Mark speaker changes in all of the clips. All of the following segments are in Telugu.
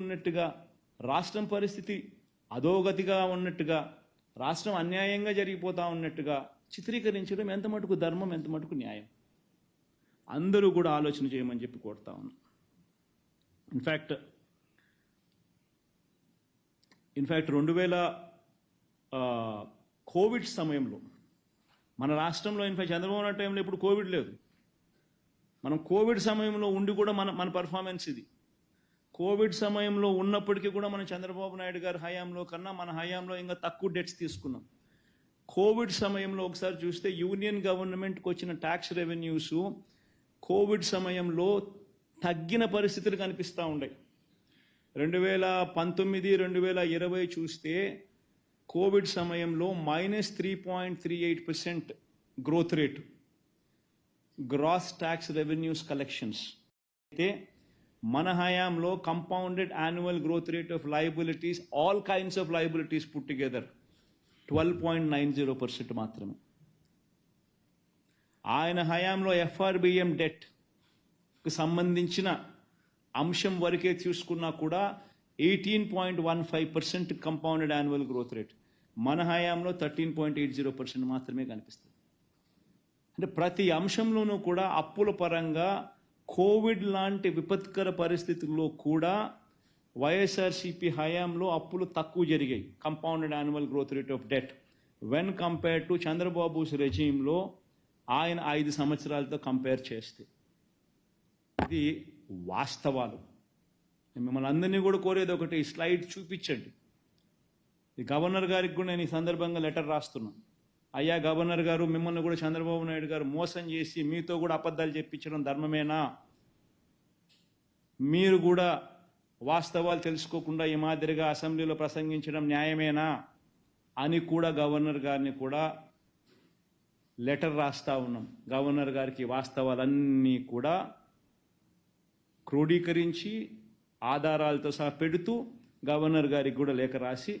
Speaker 1: ఉన్నట్టుగా రాష్ట్రం పరిస్థితి అధోగతిగా ఉన్నట్టుగా రాష్ట్రం అన్యాయంగా జరిగిపోతా ఉన్నట్టుగా చిత్రీకరించడం ఎంత మటుకు ధర్మం ఎంత మటుకు న్యాయం? అందరూ కూడా ఆలోచన చేయమని చెప్పి కోరుతా ఉన్నా. ఇన్ఫ్యాక్ట్ ఇన్ఫ్యాక్ట్ రెండు వేల కోవిడ్ సమయంలో మన రాష్ట్రంలో ఇన్ఫ్యాక్ట్ చంద్రబాబు నాయుడు టైంలో ఇప్పుడు కోవిడ్ లేదు. మనం కోవిడ్ సమయంలో ఉండి కూడా మన మన పర్ఫార్మెన్స్ ఇది. కోవిడ్ సమయంలో ఉన్నప్పటికీ కూడా మనం చంద్రబాబు నాయుడు గారి హయాంలో కన్నా మన హయాంలో ఇంకా తక్కువ డెట్స్ తీసుకున్నాం. కోవిడ్ సమయంలో ఒకసారి చూస్తే యూనియన్ గవర్నమెంట్కి వచ్చిన ట్యాక్స్ రెవెన్యూస్ కోవిడ్ సమయంలో తగ్గిన పరిస్థితులు కనిపిస్తూ ఉన్నాయి. రెండు వేల పంతొమ్మిది రెండు వేల ఇరవై చూస్తే కోవిడ్ సమయంలో minus three point three eight percent growth rate. Gross tax revenues collections. అయితే మన హయాంలో compounded annual growth rate of liabilities all kinds of liabilities put together twelve point nine zero percent మాత్రమే. ఆయన హయాంలో ఎఫ్ఆర్బిఎం డెట్కి సంబంధించిన అంశం వరకే చూసుకున్నా కూడా eighteen point one five percent compounded annual growth rate మన హయాంలో thirteen point eight zero percent మాత్రమే కనిపిస్తుంది. అంటే ప్రతి అంశంలోనూ కూడా అప్పుల పరంగా కోవిడ్ లాంటి విపత్కర పరిస్థితుల్లో కూడా వైఎస్ఆర్సీపీ హయాంలో అప్పులు తక్కువ జరిగాయి. Compounded annual growth rate of debt when compare to Chandrababu's రెజీంలో ఆయన ఐదు సంవత్సరాలతో కంపేర్ చేస్తే. ఇది వాస్తవాలు. మిమ్మల్ని అందరినీ కూడా కోరేది ఒకటి స్లైడ్ చూపించండి. గవర్నర్ గారికి కూడా నేను ఈ సందర్భంగా లెటర్ రాస్తున్నాను. అయ్యా గవర్నర్ గారు మిమ్మల్ని కూడా చంద్రబాబు నాయుడు గారు మోసం చేసి మీతో కూడా అబద్ధాలు చెప్పించడం ధర్మమేనా? మీరు కూడా వాస్తవాలు తెలుసుకోకుండా ఈ మాదిరిగా అసెంబ్లీలో ప్రసంగించడం న్యాయమేనా? అని కూడా గవర్నర్ గారిని కూడా లెటర్ రాస్తా ఉన్నాం. గవర్నర్ గారికి వాస్తవాలన్నీ కూడా క్రోడీకరించి ఆధారాలతో సహా పెడుతూ గవర్నర్ గారికి కూడా లేఖ రాసి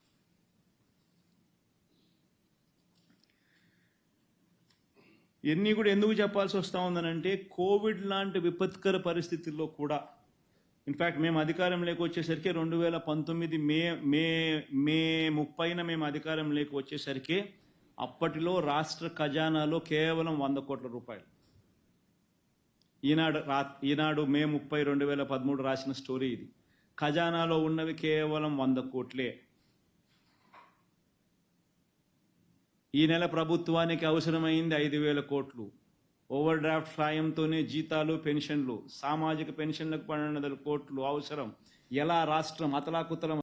Speaker 1: ఇవన్నీ కూడా ఎందుకు చెప్పాల్సి వస్తూ ఉందనంటే కోవిడ్ లాంటి విపత్కర పరిస్థితుల్లో కూడా. ఇన్ఫ్యాక్ట్ మేము అధికారంలోకి వచ్చేసరికి రెండు వేల పంతొమ్మిది మే మే మే ముప్పైన మేము అధికారంలోకి వచ్చేసరికి అప్పటిలో రాష్ట్ర ఖజానాలో కేవలం వంద కోట్ల రూపాయలు. ఈనాడు రా ఈనాడు మే ముప్పై రెండు వేల పదమూడు రాసిన స్టోరీ ఇది. ఖజానాలో ఉన్నవి కేవలం వంద కోట్లే. ఈ నెల ప్రభుత్వానికి అవసరమైంది ఐదు వేల కోట్లు. ఓవర్ డ్రాఫ్ట్ సాయంతోనే జీతాలు పెన్షన్లు సామాజిక పెన్షన్లకు పన్నెండు వందల కోట్లు అవసరం. ఎలా రాష్ట్రం అతలాకుతలం